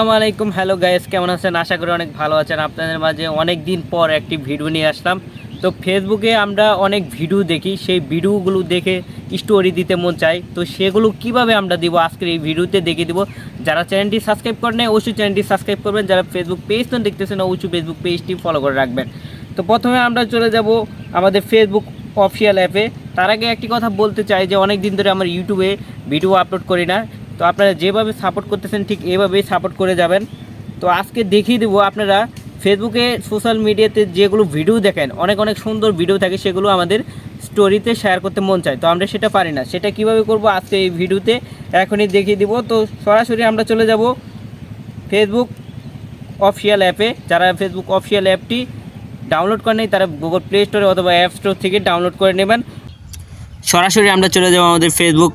আসসালামু আলাইকুম। Hello guys কেমন আছেন? আশা করি অনেক ভালো আছেন। আপনাদের মাঝে অনেক দিন পর একটি ভিডিও নিয়ে আসলাম। তো ফেসবুকে আমরা অনেক ভিডিও দেখি। সেই ভিডিওগুলো দেখে স্টোরি দিতে মন চাই। তো সেগুলো কীভাবে আমরা দিব? আজকের এই ভিডিওতে দেখিয়ে দিব। যারা চ্যানেলটি সাবস্ক্রাইব করেন অবশ্যই চ্যানেলটি সাবস্ক্রাইব করবেন। যারা ফেসবুক পেজ তো দেখতেছেন অবশ্যই ফেসবুক পেজটি ফলো করে রাখবেন। তো প্রথমে আমরা চলে যাব আমাদের ফেসবুক অফিসিয়াল অ্যাপে তার আগে একটি কথা বলতে চাই যে অনেক দিন ধরে আমার ইউটিউবে ভিডিও আপলোড করি না। তো আপনারা যেভাবে সাপোর্ট করতেছেন, ঠিক এভাবেই সাপোর্ট করে যাবেন। তো আজকে দেখিয়ে দেবো আপনারা ফেসবুকে সোশ্যাল মিডিয়াতে যেগুলো ভিডিও দেখেন, অনেক অনেক সুন্দর ভিডিও থাকে, সেগুলো আমাদের স্টোরিতে শেয়ার করতে মন চায়। তো আমরা সেটা পারি না। সেটা কীভাবে করব আজকে এই ভিডিওতে এখনই দেখিয়ে দিব। তো সরাসরি আমরা চলে যাব ফেসবুক অফিসিয়াল অ্যাপে যারা ফেসবুক অফিসিয়াল অ্যাপটি ডাউনলোড করে নেই, তারা গুগল প্লে স্টোরে অথবা অ্যাপ স্টোর থেকে ডাউনলোড করে নেবেন। সরাসরি আমরা চলে যাব আমাদের ফেসবুক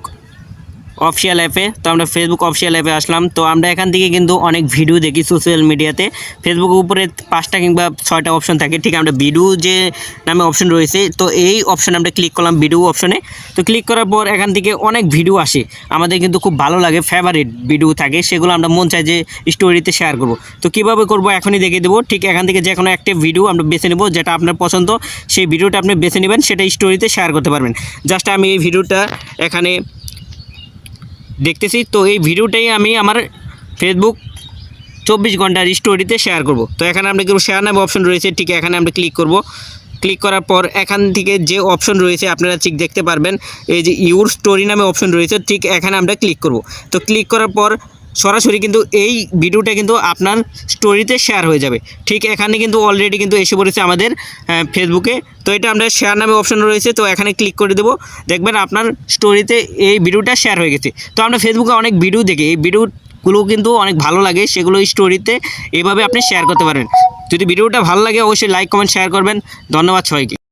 অফিসিয়াল অ্যাপে তো আমরা ফেসবুক অফিসিয়াল অ্যাপে আসলাম। তো আমরা এখান থেকে কিন্তু অনেক ভিডিও দেখি সোশ্যাল মিডিয়াতে ফেসবুকের উপরে পাঁচটা কিংবা ছয়টা অপশন থাকে। ঠিক আমরা ভিডিও যে নামে অপশন রয়েছে, তো এই অপশনে আমরা ক্লিক করলাম ভিডিও অপশনে তো ক্লিক করার পর এখান থেকে অনেক ভিডিও আসে। আমাদের কিন্তু খুব ভালো লাগে ফেভারিট ভিডিও থাকে। সেগুলো আমরা মন চাই যে স্টোরিতে শেয়ার করব। তো কীভাবে করব এখনই দেখিয়ে দেবো। ঠিক এখান থেকে যে কোনো একটা ভিডিও আমরা বেছে নেব, যেটা আপনার পছন্দ। সেই ভিডিওটা আপনি বেছে নেবেন, সেটা স্টোরিতে শেয়ার করতে পারবেন। জাস্ট আমি এই ভিডিওটা এখানে দেখতেছি, তো এই ভিডিওটাই আমি আমার ফেসবুক চব্বিশ ঘণ্টার স্টোরিতে শেয়ার করব। তো এখানে আমরা কিন্তু শেয়ার নামে অপশন রয়েছে, ঠিক এখানে আমরা ক্লিক করব। ক্লিক করার পর এখান থেকে যে অপশন রয়েছে, আপনারা ঠিক দেখতে পারবেন, এই যে ইউর স্টোরি নামে অপশন রয়েছে, ঠিক এখানে আমরা ক্লিক করব। তো ক্লিক করার পর সরাসরি কিন্তু এই ভিডিওটা কিন্তু আপনার স্টোরিতে শেয়ার হয়ে যাবে। ঠিক এখানে কিন্তু অলরেডি কিন্তু এসে পড়েছে আমাদের ফেসবুকে তো এটা আমরা শেয়ার নামে অপশন রয়েছে, তো এখানে ক্লিক করে দেবো। দেখবেন আপনার স্টোরিতে এই ভিডিওটা শেয়ার হয়ে গেছে। তো আমরা ফেসবুকে অনেক ভিডিও দেখি। এই ভিডিওগুলো কিন্তু অনেক ভালো লাগে, সেগুলো স্টোরিতে এভাবে আপনি শেয়ার করতে পারেন। যদি ভিডিওটা ভালো লাগে, অবশ্যই লাইক কমেন্ট শেয়ার করবেন। ধন্যবাদ সবাইকে।